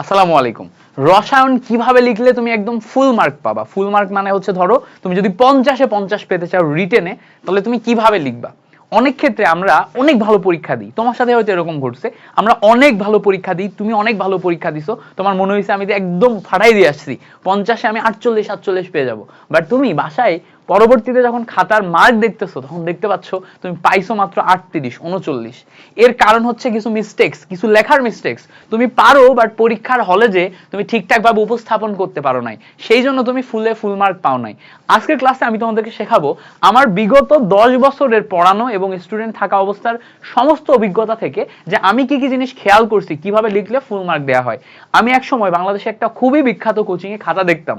আসসালামু আলাইকুম। রসায়ন কীভাবে লিখলে তুমি একদম ফুল মার্ক পাবা? ফুল মার্ক মানে হচ্ছে ধরো, তুমি যদি পঞ্চাশে পঞ্চাশ পেতে চাও রিটেনে তাহলে তুমি কীভাবে লিখবা? অনেক ক্ষেত্রে আমরা অনেক ভালো পরীক্ষা দিই। তোমার সাথে হয়তো এরকম ঘটছে। আমরা অনেক ভালো পরীক্ষা দিই, তুমি অনেক ভালো পরীক্ষা দিছো। তোমার মনে হয়েছে আমি একদম ফাটাই দিয়ে আসছি। পঞ্চাশে আমি আটচল্লিশ, সাতচল্লিশ পেয়ে যাব। বাট তুমি বাসায় পরবর্তীতে যখন খাতার মার্ক দেখতেছো, তখন দেখতে পাচ্ছ তুমি পাইছো মাত্র আটত্রিশ, উনচল্লিশ। এর কারণ হচ্ছে কিছু মিস্টেক্স কিছু লেখার মিস্টেক্স তুমি পারো বাট পরীক্ষার হলে যে তুমি ঠিকঠাক ভাবে উপস্থাপন করতে পারো নাই। সেই জন্য তুমি ফুলে ফুল মার্ক পাও নাই। আজকের ক্লাসে আমি তোমাদেরকে শেখাবো, আমার বিগত দশ বছরের পড়ানো এবং স্টুডেন্ট থাকা অবস্থার সমস্ত অভিজ্ঞতা থেকে যে আমি কি কি জিনিস খেয়াল করছি, কীভাবে লিখলে ফুল মার্ক দেওয়া হয়। আমি এক সময় বাংলাদেশে একটা খুবই বিখ্যাত কোচিংয়ে খাতা দেখতাম।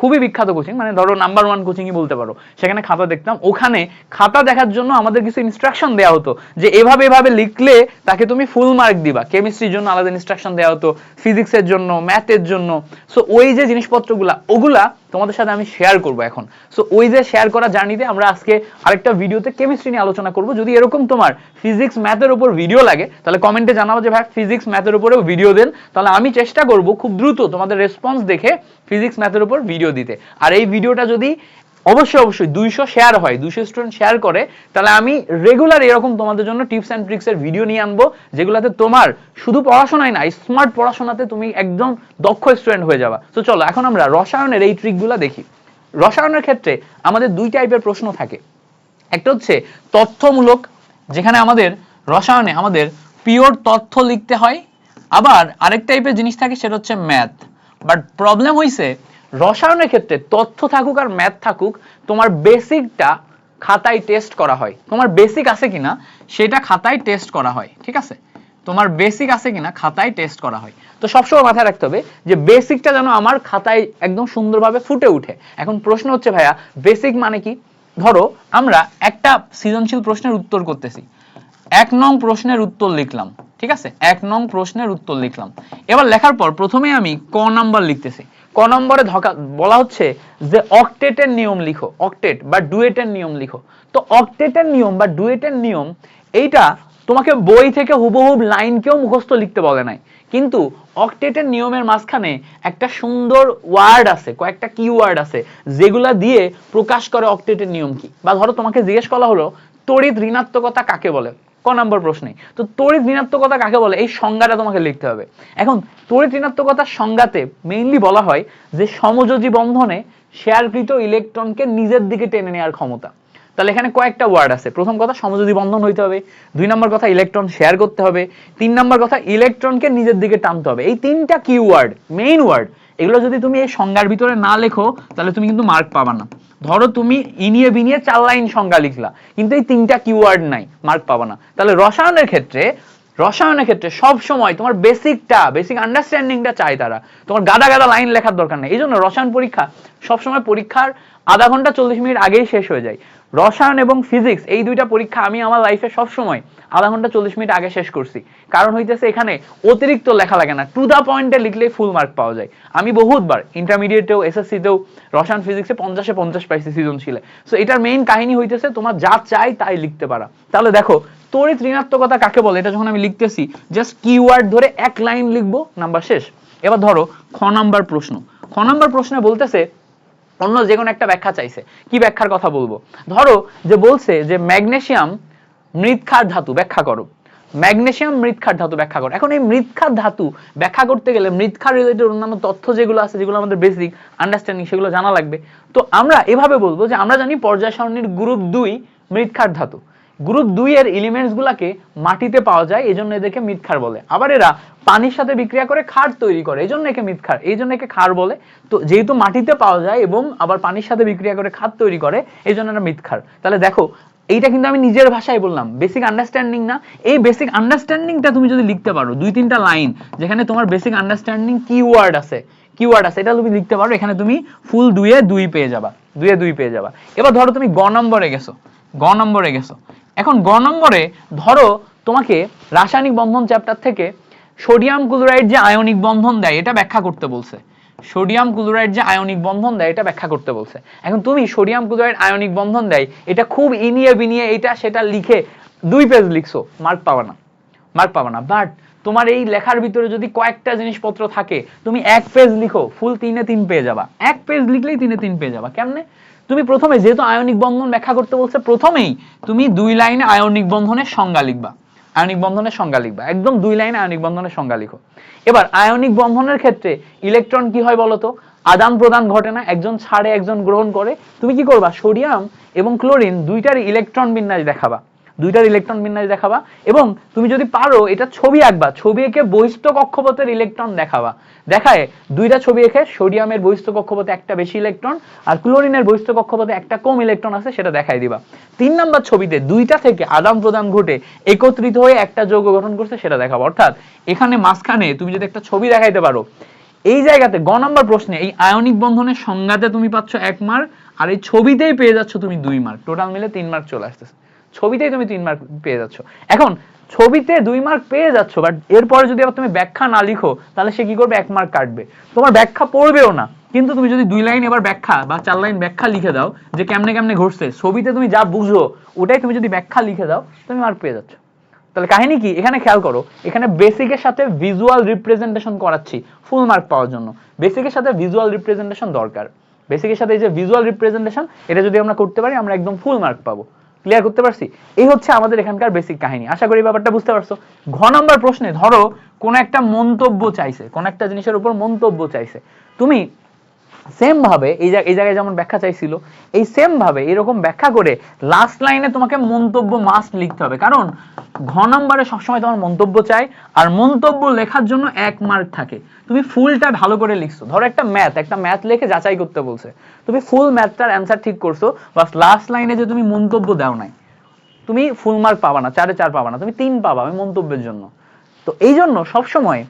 খুবই বিখ্যাত কোচিং মানে ধরো নাম্বার ওয়ান কোচিংই বলতে পারো। সেখানে খাতা দেখতাম। ওখানে খাতা দেখার জন্য আমাদের কিছু ইনস্ট্রাকশন দেওয়া হতো, যে এভাবে এভাবে লিখলে তাকে তুমি ফুল মার্ক দিবা। কেমিস্ট্রির জন্য আলাদা ইনস্ট্রাকশন দেওয়া হতো ফিজিক্সের জন্য ম্যাথের জন্য। সো ওই যে জিনিসপত্রগুলা, ওগুলা তোমাদের সাথে আমি শেয়ার করব এখন। সো ওই যে শেয়ার করা জার্নিতে আমরা আজকে আরেকটা ভিডিওতে কেমিস্ট্রি নিয়ে আলোচনা করব। যদি এরকম তোমার ফিজিক্স ম্যাথের উপর ভিডিও লাগে, তাহলে কমেন্টে জানাব যে ভাই ফিজিক্স ম্যাথের উপরেও ভিডিও দেন। তাহলে আমি চেষ্টা করব খুব দ্রুত তোমাদের রেসপন্স দেখে ফিজিক্স ম্যাথের উপর ভিডিও দিতে। আর এই ভিডিওটা যদি অবশ্যই অবশ্যই। দুইশো শেয়ার হয়। দুইশো স্টুডেন্ট শেয়ার করে। তাহলে আমি রেগুলার এরকম তোমাদের জন্য টিপস অ্যান্ড ট্রিক্স এর ভিডিও নিয়ে আনব, যেগুলোতে তোমার শুধু পড়াশোনায় না স্মার্ট পড়াশোনাতে তুমি একদম দক্ষ স্টুডেন্ট হয়ে যাবা। তো চলো, এখন আমরা রসায়নের এই ট্রিকগুলো দেখি। রসায়নের ক্ষেত্রে আমাদের দুই টাইপের প্রশ্ন থাকে। একটা হচ্ছে তথ্যমূলক, যেখানে আমাদের রসায়নে আমাদের পিওর তথ্য লিখতে হয়। আবার আরেক টাইপের জিনিস থাকে, সেটা হচ্ছে ম্যাথ বাট প্রবলেম হইছে রসায়নের ক্ষেত্রে তথ্য থাকুক আর ম্যাথ থাকুক, তোমার বেসিকটা খাতায় টেস্ট করা হয়। তোমার বেসিক আছে কিনা, সেটা খাতায় টেস্ট করা হয়, ঠিক আছে? তোমার বেসিক আছে কিনা, খাতায় টেস্ট করা হয়। তো সবসময় মাথায় রাখতে হবে যে বেসিকটা যেন আমার খাতায় একদম সুন্দরভাবে ফুটে উঠে। এখন প্রশ্ন হচ্ছে, ভাইয়া বেসিক মানে কি? ধরো, আমরা একটা সৃজনশীল প্রশ্নের উত্তর করতেছি। এক নং প্রশ্নের উত্তর লিখলাম, ঠিক আছে? এক নং প্রশ্নের উত্তর লিখলাম। এবার লেখার পর প্রথমে আমি ক নাম্বার লিখতেছি। ক নম্বরে ধকা, বলা হচ্ছে যে অক্টেটের নিয়ম লিখো, অক্টেট বা ডুয়েটের নিয়ম লিখো। তো অক্টেটের নিয়ম বা ডুয়েটের নিয়ম, এইটা তোমাকে বই থেকে হুবহুব লাইনকেও মুখস্থ লিখতে বলে নাই। কিন্তু অকটেটের নিয়মের মাঝখানে একটা সুন্দর ওয়ার্ড আছে, কয়েকটা কি ওয়ার্ড আছে, যেগুলা দিয়ে প্রকাশ করে অকটেটের নিয়ম কি। বা ধরো তোমাকে জিজ্ঞেস করা হলো, তড়িৎ ঋণাত্মকতা কাকে বলে? ক নম্বর প্রশ্নে তো তড়িৎ ঋণাত্মকতা কাকে বলে? এই সংজ্ঞাটা তোমাকে লিখতে হবে। এখন, তড়িৎ ঋণাত্মকতার সংজ্ঞাতে মেইনলি বলা হয় যে সমযোজী বন্ধনে শেয়ারকৃত ইলেকট্রনকে নিজের দিকে টেনে নেওয়ার ক্ষমতা। তাহলে এখানে কয়েকটা ওয়ার্ড আছে। প্রথম কথা, সমযোজী বন্ধন হইতে হবে। দুই নম্বর কথা, ইলেকট্রন শেয়ার করতে হবে। তিন নম্বর কথা, ইলেকট্রনকে নিজের দিকে টানতে হবে। এই তিনটা কি ওয়ার্ড মেইন ওয়ার্ড এগুলো যদি তুমি এই সংজ্ঞার ভিতরে না লেখো, তাহলে তুমি কিন্তু মার্ক পাবা না। ধরো তুমি ইনিয়ে বিনিয়ে চার লাইন সংজ্ঞা লিখলা, কিন্তু এই তিনটা কিওয়ার্ড নাই মার্ক পাবা না। তাহলে রসায়নের ক্ষেত্রে রসায়নের ক্ষেত্রে সব সময় তোমার বেসিকটা বেসিক আন্ডারস্ট্যান্ডিংটা চাই তারা। তোমার গাদা গাদা লাইন লেখার দরকার নেই। এই জন্য রসায়ন পরীক্ষা সবসময় পরীক্ষার আধা ঘণ্টা চল্লিশ মিনিট আগেই শেষ হয়ে যায়। রসায়ন এবং ফিজিক্স, এই দুইটা পরীক্ষা আমি আমার লাইফে সবসময় আধা ঘণ্টা চল্লিশ মিনিট আগে শেষ করছি। কারণ হইতেছে এখানে অতিরিক্ত লেখা লাগে না। টু দা পয়েন্টে লিখলেই ফুল মার্ক পাওয়া যায়। আমি বহুতবার ইন্টারমিডিয়েটেও এসএসসিতেও রসায়ন ফিজিক্সে পঞ্চাশে পঞ্চাশ পাইছি সৃজনশীলে। সো এটার মেইন কাহিনী হইতেছে তোমার যা চাই তাই লিখতে পারা। তাহলে দেখো তড়িৎ ঋণাত্মকতা কাকে বলে? এটা যখন আমি লিখতেছি জাস্ট কিওয়ার্ড ধরে এক লাইন লিখব নাম্বার শেষ। এবার ধরো, খ নাম্বার প্রশ্ন। খ নাম্বার প্রশ্নে বলতেছে অন্য যে কোনো একটা ব্যাখ্যা চাইছে। কি ব্যাখ্যার কথা বলব? ধরো যে বলছে যে ম্যাগনেশিয়াম মৃৎক্ষার ধাতু, ব্যাখ্যা করো। ম্যাগনেশিয়াম মৃৎখার ধাতু, ব্যাখ্যা করো। এখন এই মৃৎক্ষার ধাতু ব্যাখ্যা করতে গেলে মৃৎখার রিলেটেড অন্যান্য তথ্য যেগুলো আছে, যেগুলো আমাদের বেসিক আন্ডারস্ট্যান্ডিং সেগুলো জানা লাগবে। তো আমরা এভাবে বলব যে আমরা জানি পর্যায় সারণীর গ্রুপ দুই মৃৎখার ধাতু। গ্রুপ দুই এর এলিমেন্টস গুলাকে মাটিতে পাওয়া যায় এই জন্য এদেরকে মৃৎক্ষার বলে। আবার এরা পানির সাথে বিক্রিয়া করে খার তৈরি করে এই জন্য একে মৃৎক্ষার এই জন্য একে খার বলে। তো যেহেতু মাটিতে পাওয়া যায় এবং আবার পানির সাথে বিক্রিয়া করে খাদ তৈরি করে এই জন্য এরা মৃৎক্ষার তাহলে দেখো, এইটা কিন্তু আমি নিজের ভাষায় বললাম বেসিক আন্ডারস্ট্যান্ডিং না। এই বেসিক আন্ডারস্ট্যান্ডিংটা তুমি যদি লিখতে পারো, দুই তিনটা লাইন যেখানে তোমার বেসিক আন্ডারস্ট্যান্ডিং কিওয়ার্ড আছে কিওয়ার্ড আছে, এটা তুমি লিখতে পারো, এখানে তুমি ফুল দুইয়ে দুই পেয়ে যাবা, দুইয়ে দুই পেয়ে যাবা। এবার ধরো তুমি গ নম্বরে গেছো, গ নম্বরে গেছো। এখন গ নম্বরে ধরো তোমাকে রাসায়নিক বন্ধন চ্যাপ্টার থেকে সোডিয়াম ক্লোরাইড যে আয়নিক বন্ধন দেয়, এটা ব্যাখ্যা করতে বলছে। সোডিয়াম ক্লোরাইড যে আয়নিক বন্ধন দেয়, এটা ব্যাখ্যা করতে বলছে। এখন তুমি সোডিয়াম ক্লোরাইড আয়নিক বন্ধন দেয়, এটা খুব ইনিয়ে বিনিয়ে এটা সেটা লিখে দুই পেজ লিখছো মার্ক পাবা না। মার্ক পাবা না বাট তোমার এই লেখার ভিতরে যদি কয়েকটা জিনিসপত্র থাকে, তুমি এক পেজ লিখো ফুল তিনে তিন পেয়ে যাবা। এক পেজ লিখলেই তিনে তিন পেয়ে যাবা, কেমনে? তুমি প্রথমে যেহেতু আয়নিক বন্ধন ব্যাখ্যা করতে বলছে, প্রথমেই তুমি দুই লাইনে আয়নিক বন্ধনের সংজ্ঞা লিখবা। আয়নিক বন্ধনের সংজ্ঞা লিখবা, একদম দুই লাইনে আয়নিক বন্ধনের সংজ্ঞা লিখো। এবার আয়নিক বন্ধনের ক্ষেত্রে ইলেকট্রন কি হয় বলতো? আদান প্রদান ঘটে না, একজন ছাড়ে, একজন গ্রহণ করে। তুমি কি করবা? সোডিয়াম এবং ক্লোরিন দুইটার ইলেকট্রন বিন্যাস দেখাবা। দুইটার ইলেকট্রন বিন্যাস দেখাবা এবং তুমি যদি পারো, এটা ছবি আঁকবা, ছবি এঁকে বহিস্থ কক্ষপথের ইলেকট্রন দেখাবা। দেখায়, দুইটা ছবি এঁকে সোডিয়ামের বহিস্থ কক্ষপথে একটা বেশি ইলেকট্রন আর ক্লোরিনের বহিস্থ কক্ষপথে একটা কম ইলেকট্রন আছে, সেটা দেখাই দিবা। তিন নাম্বার ছবিতে দুইটা থেকে আদান প্রদান ঘটে একত্রিত হয়ে একটা যৌগ গঠন করছে, সেটা দেখাবো। অর্থাৎ এখানে মাঝখানে তুমি যদি একটা ছবি দেখাইতে পারো, এই জায়গাতে গ নম্বর প্রশ্নে এই আয়নিক বন্ধনের সংজ্ঞাতে তুমি পাচ্ছ এক মার্ক আর এই ছবিতেই পেয়ে যাচ্ছ তুমি দুই মার্ক টোটাল মিলে তিন মার্ক চলে আসতেছে। ছবিতেই তুমি তিন মার্ক পেয়ে যাচ্ছ। এখন, ছবিতে দুই মার্ক পেয়ে যাচ্ছ বাট এরপরে যদি আবার তুমি ব্যাখ্যা না লিখো, তাহলে সে কি করবে? এক মার্ক কাটবে। তোমার ব্যাখ্যা পড়বেও না। কিন্তু তুমি যদি দুই লাইন এবার ব্যাখ্যা বা চার লাইন ব্যাখ্যা লিখে দাও, যে কেমনে কেমনে ঘটছে, ছবিতে তুমি যা বুঝো, ওটাই তুমি যদি ব্যাখ্যা লিখে দাও, তুমি মার্ক পেয়ে যাচ্ছ। তাহলে কাহিনী কি? এখানে খেয়াল করো, এখানে বেসিকের সাথে ভিজুয়াল রিপ্রেজেন্টেশন করাচ্ছি ফুল মার্ক পাওয়ার জন্য। বেসিকের সাথে ভিজুয়াল রিপ্রেজেন্টেশন দরকার। বেসিকের সাথে এই যে ভিজুয়াল রিপ্রেজেন্টেশন এটা যদি আমরা করতে পারি, আমরা একদম ফুল মার্ক পাবো। ক্লিয়ার করতে পারছি? এই হচ্ছে আমাদের এখানকার বেসিক কাহিনী। আশা করি ব্যাপারটা বুঝতে পারছ। ঘ নম্বর প্রশ্নে, ধরো, কোন একটা মন্তব্য চাইছে, কোন একটা জিনিসের উপর মন্তব্য চাইছে। তুমি সেম ভাবে, এই এই জায়গায় যেমন ব্যাখ্যা চাইছিল, এই সেম এরকম ব্যাখ্যা করে লাস্ট লাইনে তোমাকে মন্তব্য মাস্ট লিখতে হবে। কারণ ঘ নম্বরে সবসময় তোমার মন্তব্য চাই, আর মন্তব্য লেখার জন্য এক মার্ক থাকে। তুমি ফুলটা ভালো করে লিখছো। ধরো একটা ম্যাথ একটা ম্যাথ লিখে যাচাই করতে বলছে। তুমি ফুল ম্যাথটার অ্যান্সার ঠিক করছ বাস লাস্ট লাইনে যে তুমি মন্তব্য দাও নাই, তুমি ফুল মার্ক পাবা না, চারে চার পাবা না, তুমি তিন পাবা ওই মন্তব্যের জন্য। তো এই জন্য সবসময়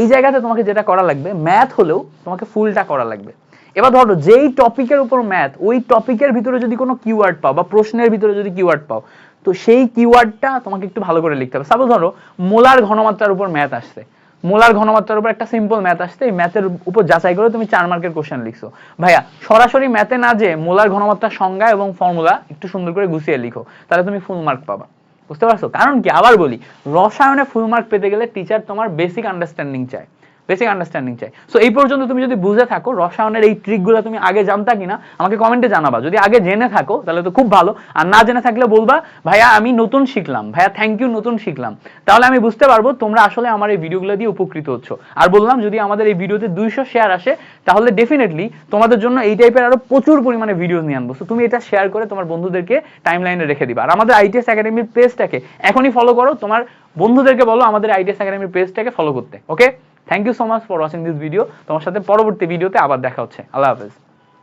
এই জায়গাতে তোমাকে যেটা করা লাগবে ম্যাথ হলেও তোমাকে ফুলটা করা লাগবে। এবার ধরো, যেই টপিকের উপর ম্যাথ ওই টপিকের ভিতরে যদি কোনো কিওয়ার্ড পাও বা প্রশ্নের ভিতরে যদি কিওয়ার্ড পাও, তো সেই কিওয়ার্ডটা তোমাকে একটু ভালো করে লিখতে হবে। সাপোজ ধরো মোলার ঘনমাত্রার উপর ম্যাথ আসছে। মোলার ঘনমাত্রার উপর একটা সিম্পল ম্যাথ আসছে, এই ম্যাথের উপর যাচাই করে তুমি চার মার্কের কোশ্চেন লিখছো। ভাইয়া, সরাসরি ম্যাথে না যে মোলার ঘনমাত্রার সংজ্ঞা এবং ফর্মুলা একটু সুন্দর করে গুছিয়ে লিখো, তাহলে তুমি ফুল মার্ক পাবা। বুঝতে পারছ? কারণ কি? আবার বলি, রসায়নে ফুল মার্ক পেতে গেলে টিচার তোমার বেসিক আন্ডারস্ট্যান্ডিং চায়। বেসিক আন্ডারস্ট্যান্ডিং চাই। সো এই পর্যন্ত তুমি যদি বুঝে থাকো রসায়নের এই ট্রিকগুলো তুমি আগে জানতা কিনা, আমাকে কমেন্টে জানাবা। যদি আগে জেনে থাকো, তাহলে তো খুব ভালো। আর না জেনে থাকলে বলবা, ভাইয়া, আমি নতুন শিখলাম। ভাইয়া থ্যাংক ইউ নতুন শিখলাম। তাহলে আমি বুঝতে পারব তোমরা আসলে আমার এই ভিডিওগুলো দিয়ে উপকৃত হচ্ছ। আর বললাম, যদি আমাদের এই ভিডিওতে দুইশো শেয়ার আসে, তাহলে ডেফিনেটলি তোমাদের জন্য এই টাইপের আরও প্রচুর পরিমাণে ভিডিও নিয়ে আনব। তুমি এটা শেয়ার করে তোমার বন্ধুদেরকে টাইম লাইনে রেখে দিবা। আর আমাদের আইটিএস একাডেমির পেজটাকে এখনই ফলো করো। তোমার বন্ধুদেরকে বলো আমাদের আইটিএস একাডেমির পেজটাকে ফলো করতে। Okay thank you so much for watching this video তোমার সাথে পরবর্তী ভিডিওতে আবার দেখা হচ্ছে। আল্লাহ হাফেজ।